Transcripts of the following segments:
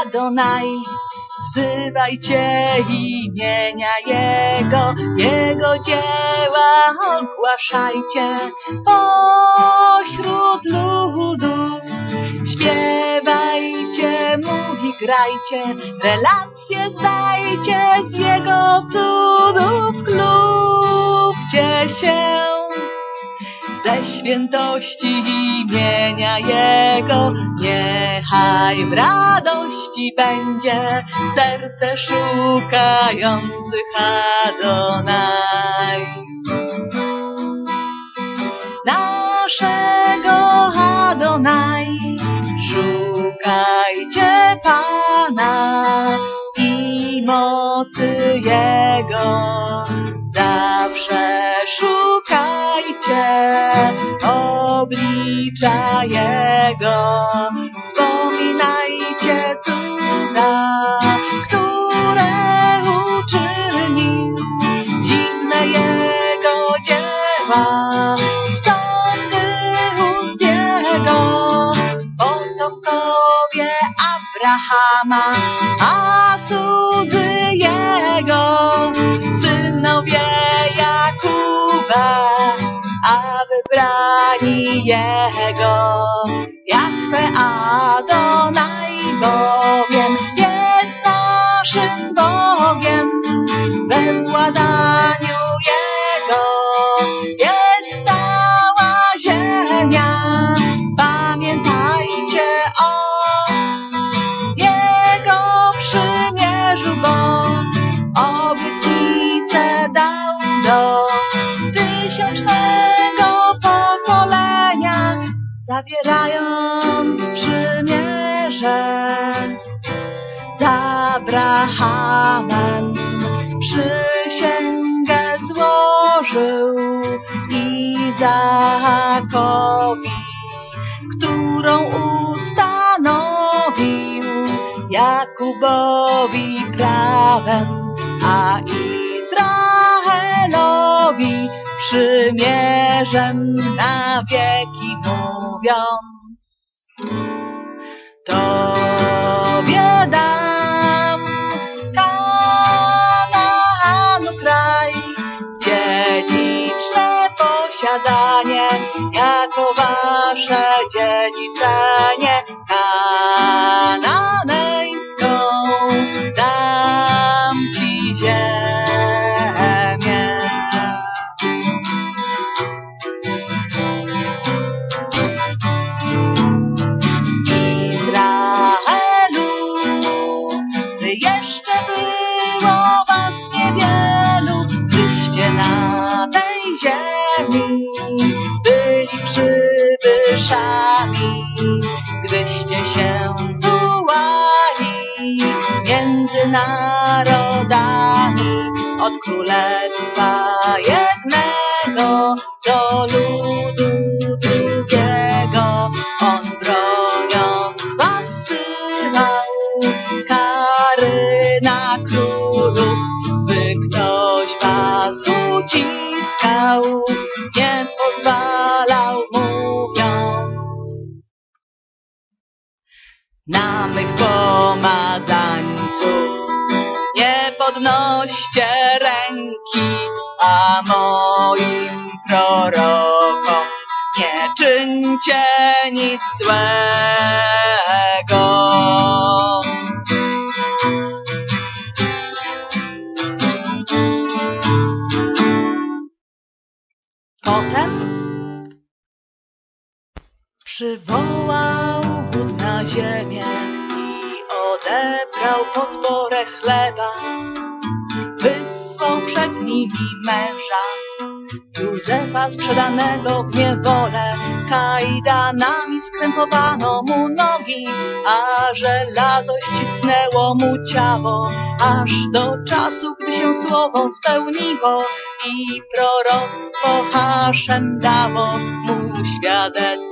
Adonai. Wzywajcie imienia Jego, Jego dzieła ogłaszajcie pośród ludów. Śpiewajcie mu i grajcie, relacje zdajcie z Jego cudów, klubcie się ze świętości imienia Jego. Niechaj w radości będzie serce szukających Adonai. Naszego Jego. Wspominajcie cuda, które uczynił, dziwne Jego dzieła, sądy ust Jego, potomkowie Abrahama, zawierając przymierze z Abrahamem. Przysięgę złożył Izakowi, którą ustanowił Jakubowi prawem, przymierzem na wieki mówiąc. Gdy jeszcze było was niewielu, gdyście na tej ziemi. Byli przybyszami, gdyście się tułali między narodami. Od królestwa jednego do ludu uciskał, nie pozwalał mówiąc. Na mych pomazańców nie podnoście ręki, a moim prorokom nie czyńcie nic złego. Przywołał Bóg na ziemię i odebrał podporę chleba. Wysłał przed nimi męża, Józefa sprzedanego w niewolę, kajdanami skrępowano mu nogi, a żelazo ścisnęło mu ciało, aż do czasu, gdy się słowo spełniło i proroctwo Haszem dało mu świadectwo.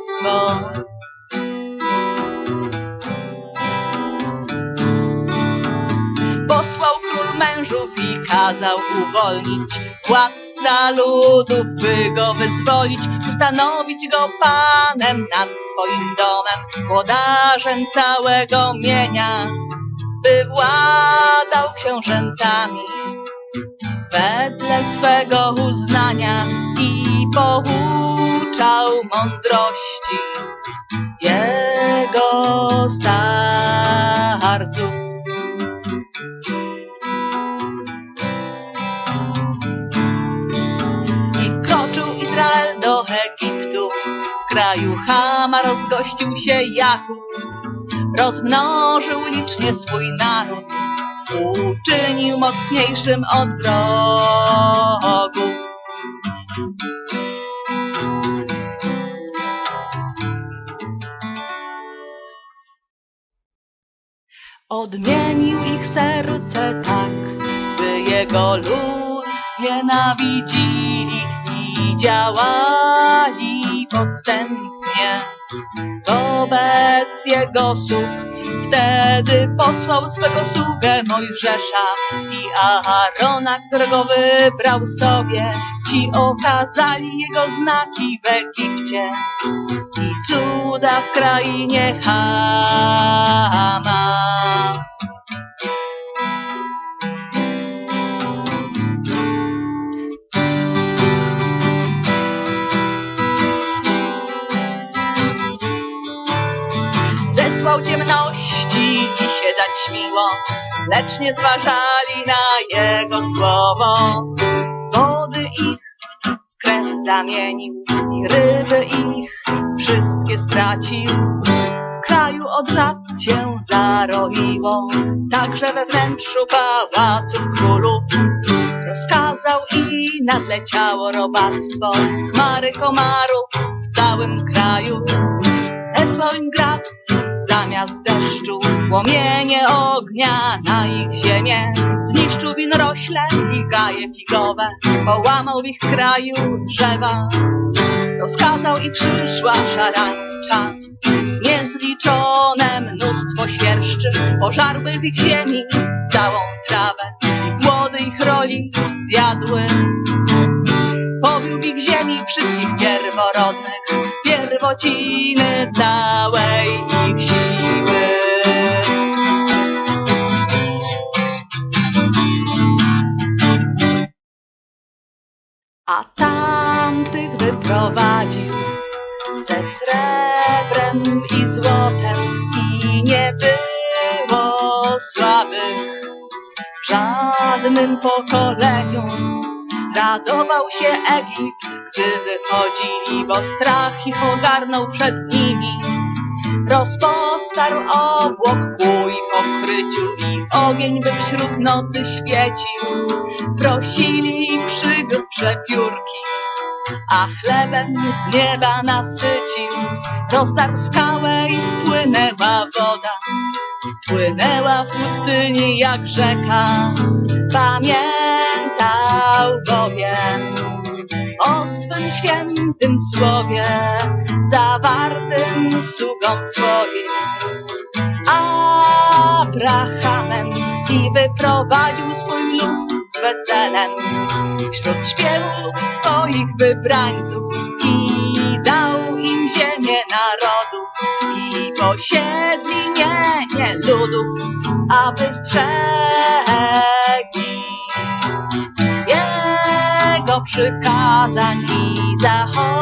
Posłał król mężów i kazał uwolnić władca ludów, by go wyzwolić, ustanowić go panem nad swoim domem, włodarzem całego mienia. by władał książętami wedle swego uznania i pouczał mądrości kraju Chama rozgościł się Jakub, rozmnożył licznie swój naród, uczynił mocniejszym od wrogów. Odmienił ich serce tak, by jego lud znienawidzili i działali podstępnie wobec jego sług. Wtedy posłał swego sługę Mojżesza i Aarona, którego wybrał sobie. Ci okazali jego znaki w Egipcie i cuda w krainie Hama. Lecz nie zważali na jego słowo. Wody ich w krew zamienił i ryby ich wszystkie stracił. W kraju od żab się zaroiło, także we wnętrzu pałaców królów. Rozkazał i nadleciało robactwo, chmary komarów w całym kraju. Zesłał im grad zamiast deszczu, płomienie ognia na ich ziemię. Zniszczył winorośle i gaje figowe, połamał w ich kraju drzewa. Rozkazał i przyszła szarańcza, niezliczone mnóstwo świerszczy, pożarły w ich ziemi całą trawę i płody ich roli zjadły. W ich ziemi wszystkich pierworodnych, pierwociny całej A tamtych wyprowadził ze srebrem i złotem i nie było słabych żadnym pokoleniu. Radował się Egipt, gdy wychodzili, bo strach ich ogarnął przed nimi. Rozpostarł obłok ku ich okryciu i ogień by wśród nocy świecił. Prosili przygód przepiórki, a chlebem z nieba nasycił. Rozdarł skałę i spłynęła woda, płynęła w pustyni jak rzeka. Pamiętał bowiem o swym świętym słowie, zawartym sługom swoim, Abrahamem i wyprowadził swój lud z weselem wśród śpiewów swoich wybrańców i dał im ziemię narodu i posiedli mienie ludu, aby strzegli jego przykazań i zachowań.